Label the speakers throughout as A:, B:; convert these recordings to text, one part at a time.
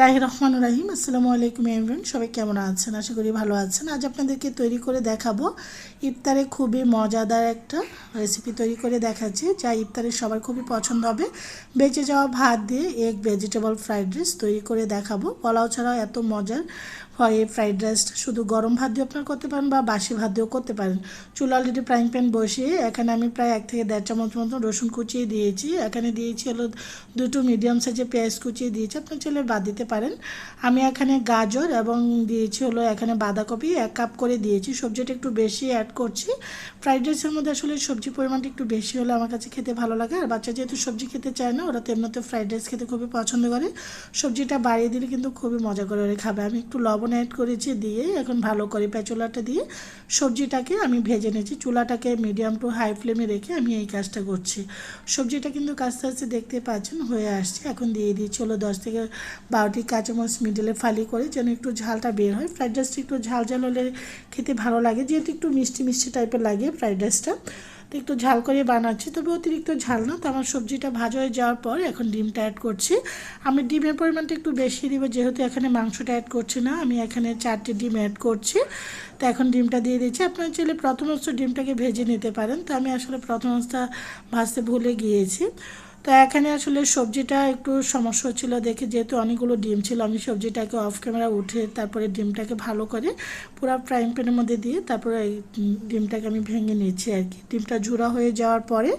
A: বিসমিল্লাহ রহমান রাহিম। আসসালামু আলাইকুম এমরান সবাই কেমন আছেন? আশা করি ভালো আছেন। আজ আপনাদেরকে তৈরি করে দেখাবো ইফতারে খুবই মজাদার একটা রেসিপি তৈরি করে দেখাচ্ছি, যা ইফতারে সবার খুবই পছন্দ হবে। বেঁচে যাওয়া ভাত দিয়ে এগ ভেজিটেবল ফ্রাইড রাইস তৈরি করে দেখাবো। পোলাও ছাড়াও এত মজার হয় এই ফ্রাইড রাইসটা শুধু গরম ভাত দিয়ে আপনারা করতে পারেন বা বাসি ভাত দিয়েও করতে পারেন। চুলা অলরেডি ফ্রাইং প্যান বসিয়ে এখানে আমি প্রায় এক থেকে দেড় চামচ মতো রসুন কুচিয়ে দিয়েছি। এখানে দিয়েছি হলো দুটো মিডিয়াম সাইজের পেঁয়াজ কুচিয়ে দিয়েছি। আপনার চাইলে বাদ দিতে পারেন। আমি এখানে গাজর এবং দিয়েছি হলো এখানে বাঁধাকপি, এক কাপ করে দিয়েছি। সবজিটা একটু বেশি অ্যাড করছি। ফ্রাইড রাইসের মধ্যে আসলে সবজি পরিমাণটা একটু বেশি হলে আমার কাছে খেতে ভালো লাগে। আর বাচ্চা যেহেতু সবজি খেতে চায় না, ওরা তো এমনিতে ফ্রাইড রাইস খেতে খুবই পছন্দ করে। সবজিটা বাড়িয়ে দিলে কিন্তু খুবই মজা করে ওরা খাবে। আমি একটু লবণ অ্যাড করেছি দিয়ে এখন ভালো করে পেঁচুলাটা দিয়ে সবজিটাকে আমি ভেজে নিয়েছি। চুলাটাকে মিডিয়াম টু হাই ফ্লেমে রেখে আমি এই কাজটা করছি। সবজিটা কিন্তু আস্তে আস্তে দেখতে পাচ্ছেন হয়ে আসছে। এখন দিয়ে দিয়েছি হলো দশ থেকে বারোটি কাঁচামরিচ মিডিলে ফালি করে যেন একটু ঝালটা বের হয়। ফ্রাইড রাইসটা একটু ঝাল ঝাল হলে খেতে ভালো লাগে, যেহেতু একটু মিষ্টি মিষ্টি টাইপের লাগে ফ্রাইড রাইসটা তো একটু ঝাল করে বানাচ্ছি, তবে অতিরিক্ত ঝাল না। তো আমার সবজিটা ভাজা হয়ে যাওয়ার পর এখন ডিমটা অ্যাড করছি। আমি ডিমের পরিমাণটা একটু বেশি দিব, যেহেতু এখানে মাংসটা অ্যাড করছি না, আমি এখানে চারটে ডিম অ্যাড করছি। তো এখন ডিমটা দিয়ে দিচ্ছি। আপনারা চাইলে প্রথম ডিমটাকে ভেজে নিতে পারেন। তো আমি আসলে প্রথম ভাজতে ভুলে গিয়েছি। তো এখানে আসলে সবজিটা একটু সমস্যা হচ্ছিল দেখে যেহেতু অনেকগুলো ডিম ছিল, আমি সবজিটাকে অফ ক্যামেরা উঠে তারপরে ডিমটাকে ভালো করে পুরো ফ্রাইং প্যানের মধ্যে দিয়ে তারপরে ডিমটাকে আমি ভেঙে নিচ্ছি আর কি। ডিমটা ঝুরা হয়ে যাওয়ার পরে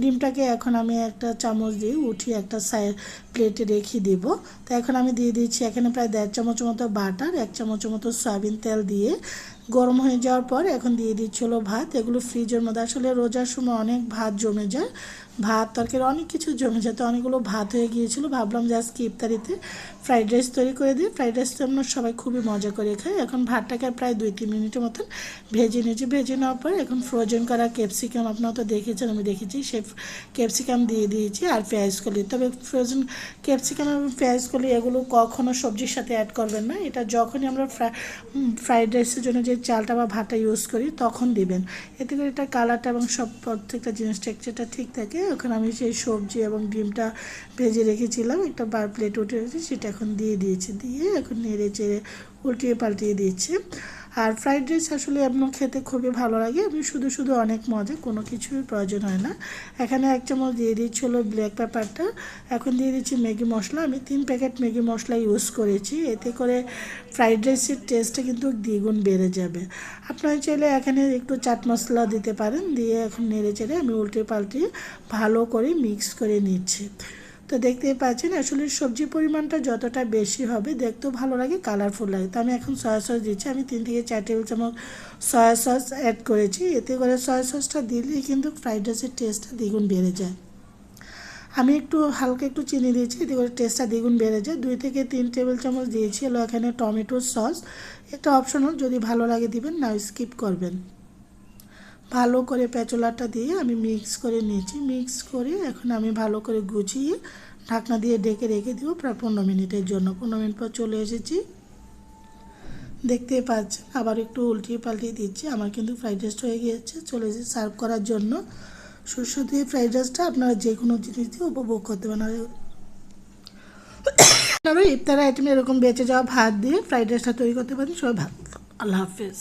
A: ডিমটাকে এখন আমি একটা চামচ দিয়ে উঠিয়ে একটা সাইড প্লেটে রেখে দিব। তো এখন আমি দিয়ে দিচ্ছি এখানে প্রায় দেড় চামচ মতো বাটার, এক চামচ মতো সয়াবিন তেল দিয়ে গরম হয়ে যাওয়ার পর এখন দিয়ে দিচ্ছি হলো ভাত। এগুলো ফ্রিজের মধ্যে আসলে রোজার সময় অনেক ভাত জমে যায়। ভাত, তরকারি অনেক কিছু জমে যায়। তো অনেকগুলো ভাত হয়ে গিয়েছিল। ভাবলাম যে আজকে ইফতারিতে ফ্রাইড রাইস তৈরি করে দিই। ফ্রাইড রাইস তো আমরা সবাই খুবই মজা করে খাই। এখন ভাতটাকে প্রায় দুই তিন মিনিটের মতন ভেজে নিয়েছি। ভেজে নেওয়ার পর এখন ফ্রোজেন করা ক্যাপসিকাম আপনারা তো দেখেছেন, আমি দেখেছি, সে ক্যাপসিকাম দিয়ে দিয়েছি আর পেঁয়াজ কলি। তবে ফ্রোজেন ক্যাপসিকাম এবং পেঁয়াজ কলি এগুলো কখনো সবজির সাথে অ্যাড করবেন না। এটা যখনই আমরা ফ্রাইড রাইসের জন্য যে চালটা বা ভাতটা ইউজ করি, তখন দিবেন। এতে করে এটা কালারটা এবং সব প্রত্যেকটা জিনিস টেক্সচারটা ঠিক থাকে। ওখানে আমি সেই সবজি এবং ডিমটা ভেজে রেখেছিলাম, একটা বার প্লেট উঠে রয়েছে সেটা এখন দিয়ে দিয়েছি। দিয়ে এখন নেড়ে চেড়ে উল্টিয়ে পাল্টিয়ে দিয়েছি আর ফ্রাইড রাইস আসলে এমন খেতে খুবই ভালো লাগে। আমি শুধু শুধু অনেক মজা, কোনো কিছুর প্রয়োজন হয় না। এখানে এক চামচ দিয়ে দিচ্ছি হলো ব্ল্যাক পেপারটা এখন দিয়ে দিচ্ছি ম্যাগি মশলা। আমি তিন প্যাকেট ম্যাগি মশলা ইউজ করেছি। এতে করে ফ্রাইড রাইসের টেস্টটা কিন্তু দ্বিগুণ বেড়ে যাবে। আপনারা চাইলে এখানে একটু চাট মশলা দিতে পারেন। দিয়ে এখন নেড়ে চেড়ে আমি উল্টে পাল্টে ভালো করে মিক্স করে নিচ্ছি। তো দেখতেই পাচ্ছেন, আসলে সবজির পরিমাণটা যতটা বেশি হবে দেখতেও ভালো লাগে কালারফুল লাগে। তো আমি এখন সয়া সস দিচ্ছি। আমি তিন থেকে চার টেবিল চামচ সয়া সস অ্যাড করেছি। এতে করে সয়া সসটা দিলেই কিন্তু ফ্রাইড রাইসের টেস্টটা দ্বিগুণ বেড়ে যায়। আমি একটু হালকা একটু চিনি দিয়েছি এতে করে টেস্টটা দ্বিগুণ বেড়ে যায়। দুই থেকে তিন টেবিল চামচ দিয়েছি হলো এখানে টমেটোর সস এটা অপশনাল যদি ভালো লাগে দিবেন, না স্কিপ করবেন। ভালো করে পেঁচলাটা দিয়ে আমি মিক্স করে নিয়েছি। মিক্স করে এখন আমি ভালো করে গুছিয়ে ঢাকনা দিয়ে ডেকে রেখে দিব প্রায় পনেরো মিনিটের জন্য। পনেরো মিনিট পর চলে এসেছি। দেখতে পাচ্ছেন, আবার একটু উল্টিয়ে পাল্টিয়ে দিচ্ছি। আমার কিন্তু ফ্রাইড রাইস হয়ে গিয়েছে, চলে এসেছি সার্ভ করার জন্য। শস্য দিয়ে ফ্রাইড রাইসটা আপনারা যে কোনো জিনিস দিয়ে উপভোগ করতে পারেন। আর আপনারা ইফতার আইটেম এরকম বেঁচে যাওয়া ভাত দিয়ে ফ্রাইড রাইসটা তৈরি করতে পারেন। সবাই ভাত আল্লাহ হাফেজ।